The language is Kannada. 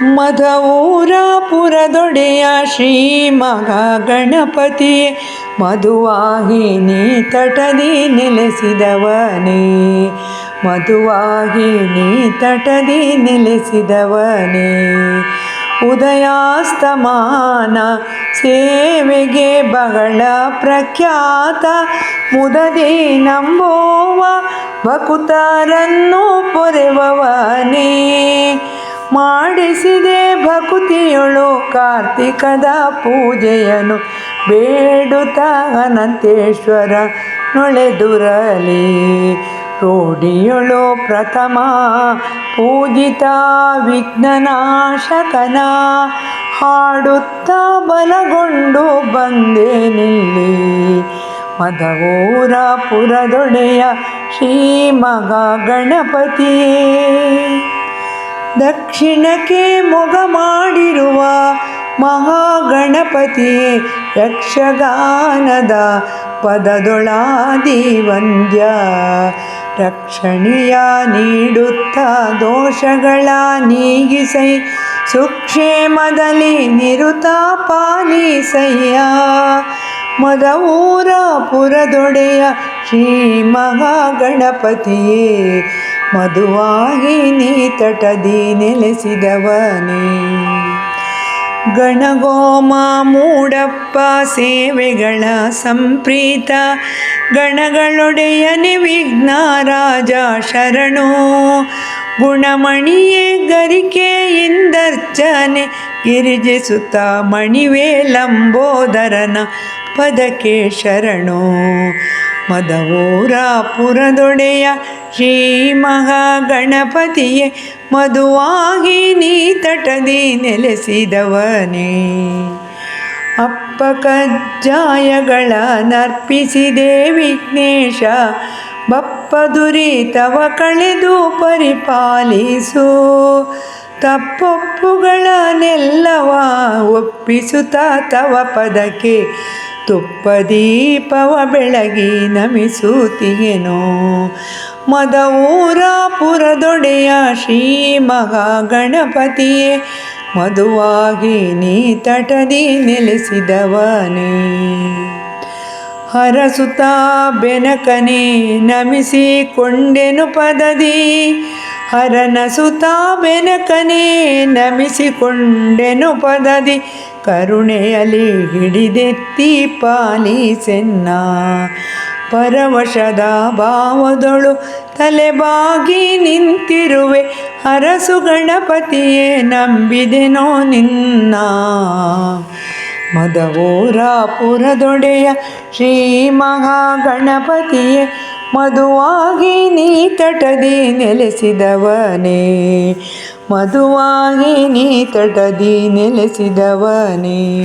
ಮಧವೂರ ಪುರದೊಡೆಯ ಶ್ರೀ ಮಹಾಗಣಪತಿ ಮಧುವಾಹಿನಿ ತಟದಿ ನೆಲೆಸಿದವನೇ. ಮಧುವಾಹಿನಿ ತಟದಿ ನೆಲೆಸಿದವನೇ. ಉದಯಾಸ್ತಮಾನ ಸೇವೆಗೆ ಬಹಳ ಪ್ರಖ್ಯಾತ. ಮುದದಿ ನಂಬೋವ ಭಕುತರನ್ನು ಪೊರೆವವನೇ. ಮಾಡಿಸಿದೆ ಭಕುತಿಯೊಳು ಕಾರ್ತಿಕದ ಪೂಜೆಯನು ಬೇಡುತ್ತ ಅನಂತೇಶ್ವರ ನೊಳೆದುರಲಿ. ರೂಢಿಯೊಳು ಪ್ರಥಮ ಪೂಜಿತ ವಿಘ್ನನಾಶಕನ. ಹಾಡುತ್ತ ಬಲಗೊಂಡು ಬಂದೆ ನಿಲ್ಲಿ. ಮದವೂರ ಪುರದೊಡೆಯ ಶ್ರೀ ಮಗ ಗಣಪತಿಯೇ ದಕ್ಷಿಣಕ್ಕೆ ಮೊಗ ಮಾಡಿರುವ ಮಹಾಗಣಪತಿ ಯಕ್ಷಗಾನದ ಪದದೊಳಾದಿ ವಂದ್ಯ ರಕ್ಷಣೀಯ ನೀಡುತ್ತ ದೋಷಗಳ ನೀಗಿಸೈ, ಸುಕ್ಷೇಮದಲ್ಲಿ ನಿರುತ ಪಾಲಿಸಯ್ಯ. ಮದವೂರ ಪುರದೊಡೆಯ ಶ್ರೀ ಮಹಾಗಣಪತಿಯೇ ಮಧುವಾಗಿನಿ ತಟದಿ ನೆಲೆಸಿದವನೇ. ಗಣಗೋಮ ಮೂಡಪ್ಪ ಸೇವೆಗಳ ಸಂಪ್ರೀತ ಗಣಗಳೊಡೆಯನೆ ವಿಘ್ನ ರಾಜ ಶರಣು. ಗುಣಮಣಿಯೇ ಗರಿಕೆಯಿಂದರ್ಚನೆ ಗಿರಿಜಿಸುತ್ತ ಮಣಿವೇ ಲಂಬೋದರನ ಪದಕ್ಕೆ ಶರಣೋ. ಮದವೂರ ಪುರದೊಡೆಯ ಶ್ರೀ ಮಹಾಗಣಪತಿಯೇ, ಮಧುವಾಗಿ ತಟದಿ ನೆಲೆಸಿದವನೇ. ಅಪ್ಪ ಕಜ್ಜಾಯಗಳ ನರ್ಪಿಸಿದೆ ವಿಘ್ನೇಶ, ಬಪ್ಪ ದುರಿತವ ಕಳೆದು ಪರಿಪಾಲಿಸು. ತಪ್ಪೊಪ್ಪುಗಳನ್ನೆಲ್ಲವ ಒಪ್ಪಿಸುತ್ತ ತವ ಪದಕ್ಕೆ ತುಪ್ಪ ದೀಪವ ಬೆಳಗಿ ನಮಿಸುತ್ತೀಯೇನೋ ಮದವೂರ ಪುರದೊಡೆಯ ಶ್ರೀ ಮಹಾಗಣಪತಿಯೇ ಮಧುವಾಗಿ ನೀ ತಟದಿ ನೆಲೆಸಿದವನೇ. ಹರಸುತ ಬೆನಕನೆ ನಮಿಸಿಕೊಂಡೆನು ಪದದಿ. ಹರನ ಸುತ ಬೆನಕನೆ ನಮಿಸಿಕೊಂಡೆನು ಪದದಿ. ಕರುಣೆಯಲ್ಲಿ ಹಿಡಿದೆತ್ತಿ ಪಾಲಿಸೆನ್ನ. ಪರವಶದ ಭಾವದೊಳು ತಲೆಬಾಗಿ ನಿಂತಿರುವೆ. ಹರಸು ಗಣಪತಿಯೇ ನಂಬಿದೆನೋ ನಿನ್ನ. ಮದವೋರಾಪುರದೊಡೆಯ ಶ್ರೀ ಮಹಾಗಣಪತಿಯೇ ಮಧುವಾಗಿ ನೀ ತಟದಿ ನೆಲೆಸಿದವನೇ. ಮಧುವಾಗಿ ನೀ ತಟದಿ ನೆಲೆಸಿದವನೇ.